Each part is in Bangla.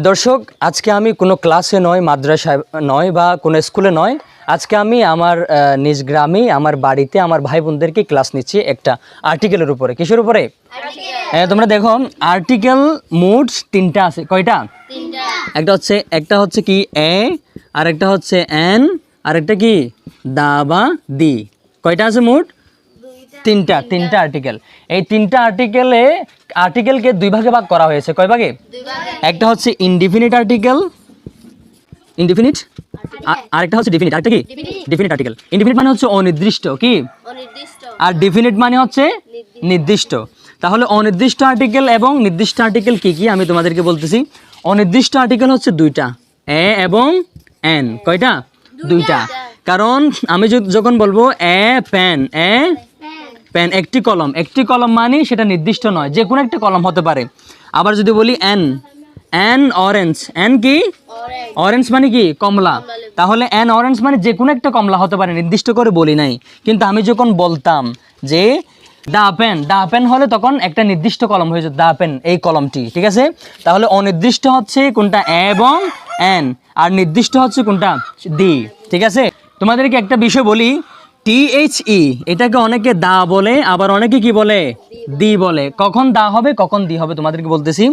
দর্শক আজকে আমি কোনো ক্লাসে নয় মাদ্রাসায় নয় বা কোনো স্কুলে নয়। আজকে আমি আমার নিজ গ্রামে আমার বাড়িতে আমার ভাই বোনদেরকে ক্লাস নিচ্ছি একটা আর্টিকেলের উপরে। কিসের উপরে? হ্যাঁ তোমরা দেখো আর্টিকেল মোট তিনটা আছে। কয়টা? একটা হচ্ছে একটা হচ্ছে কি এ আর একটা হচ্ছে এন আর একটা কি দা বা দি। কয়টা আছে মোট? তিনটা তিনটা আর্টিকেল এই তিনটা আর্টিকেলে আর্টিকেলকে দুই ভাগে ভাগ করা হয়েছে। কয় ভাগে? একটা হচ্ছে ইনডিফিনিট আর্টিকেল ইনডিফিনিট আরেকটা হচ্ছে ডিফিনিট আরেকটা কি? ডিফিনিট আর্টিকেল ইনডিফিনিট মানে হচ্ছে অনির্দিষ্ট কি? অনির্দিষ্ট। আর ডিফিনিট মানে হচ্ছে নির্দিষ্ট। তাহলে অনির্দিষ্ট আর্টিকেল এবং নির্দিষ্ট আর্টিকেল কি কি? আমি তোমাদেরকে বলতেছি। অনির্দিষ্ট আর্টিকেল হচ্ছে দুইটা। এ এবং এন। কয়টা? দুইটা। কারণ আমি যখন বলব এ প্যান এ প্যান একটি কলম। একটি কলম মানে সেটা নির্দিষ্ট নয় যে কোনো একটা কলম হতে পারে। আবার যদি বলি এন এন অরেঞ্জ এন কি? অরেঞ্জ মানে কি? কমলা। তাহলে এন অরেঞ্জ মানে যে কোনো একটা কমলা হতে পারে নির্দিষ্ট করে বলি নাই। কিন্তু আমি যখন বলতাম যে দা পেন দা পেন হলে তখন একটা নির্দিষ্ট কলম হয়ে যেত দা পেন এই কলমটি ঠিক আছে? তাহলে অনির্দিষ্ট হচ্ছে কোনটা এ এবং এন আর নির্দিষ্ট হচ্ছে কোনটা দি ঠিক আছে? তোমাদেরকে একটা বিষয় বলি টিএইচই এটাকে অনেকে দা বলে আবার অনেকে কি বলে? দি বলে। কখন দা হবে কখন দি হবে তোমাদেরকে বলতেছি।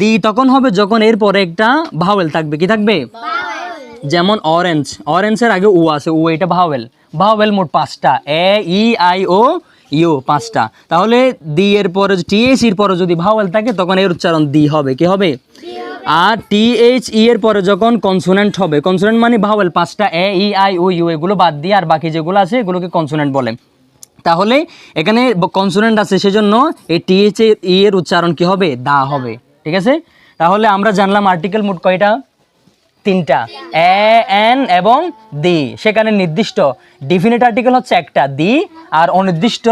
দি তখন হবে যখন এর পরে একটা ভাওয়েল থাকবে। কি থাকবে? যেমন অরেঞ্জ অরেঞ্জের আগে উ আছে। উ এটা ভাওয়েল ভাওয়েল মোট পাঁচটা। এ ই আই ও ইউ পাঁচটা। তাহলে দি এর পরে টিএইচ এর পরে যদি ভাওয়েল থাকে তখন এর উচ্চারণ দি হবে। কি হবে। আর টিএইচ ই এর পরে যখন কনসোনেন্ট হবে কনসোনেন্ট মানে ভাওয়েল পাঁচটা এ, ই, আই ও ইউ, এগুলো বাদ দিয়ে আর বাকি যেগুলো আছে এগুলোকে কনসোনেন্ট বলে। তাহলে এখানে কনসোনেন্ট আছে সেজন্য এই টি টিএইচ ই এর উচ্চারণ কি হবে? দা হবে। ঠিক আছে? তাহলে আমরা জানলাম আর্টিকেল মোট কয়টা? তিনটা। এ, এন এবং দি। সেখানে নির্দিষ্ট ডিফিনিট আর্টিকেল হচ্ছে একটা, দি, আর অনির্দিষ্ট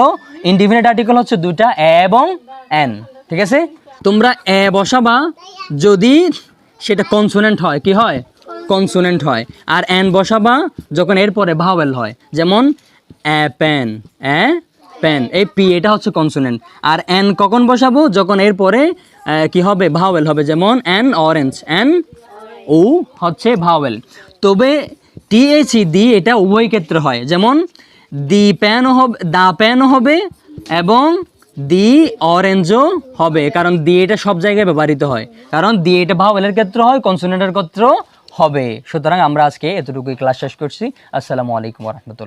ইনডিফিনিট আর্টিকেল হচ্ছে দুটা এ এবং এন। ঠিক আছে? তোমরা এ বসাবা যদি সেটা কনসোনেন্ট হয়। কি হয়? কনসোনেন্ট হয়। আর এন বসাবা যখন এরপরে ভাওয়েল হয়। যেমন, এ প্যান এ প্যান এই পি, এটা হচ্ছে কনসোনেন্ট আর এন কখন বসাবো? যখন এরপরে কি হবে? ভাওয়েল হবে। যেমন, এন অরেঞ্জ এন ও হচ্ছে ভাওয়েল তবে টিএইচই দি এটা উভয় ক্ষেত্রে হয়। যেমন, দি প্যানও হবে, দা প্যানও হবে এবং দি অরেঞ্জও হবে, কারণ দি এটা সব জায়গায় ব্যবহৃত হয়। কারণ দি এটা ভাওয়েলের ক্ষেত্রে হয় কনসোনেন্টের ক্ষেত্রেও হবে। সুতরাং আমরা আজকে এতটুকুই ক্লাস শেষ করছি। আসসালামু আলাইকুম রহমতুল্লাহ।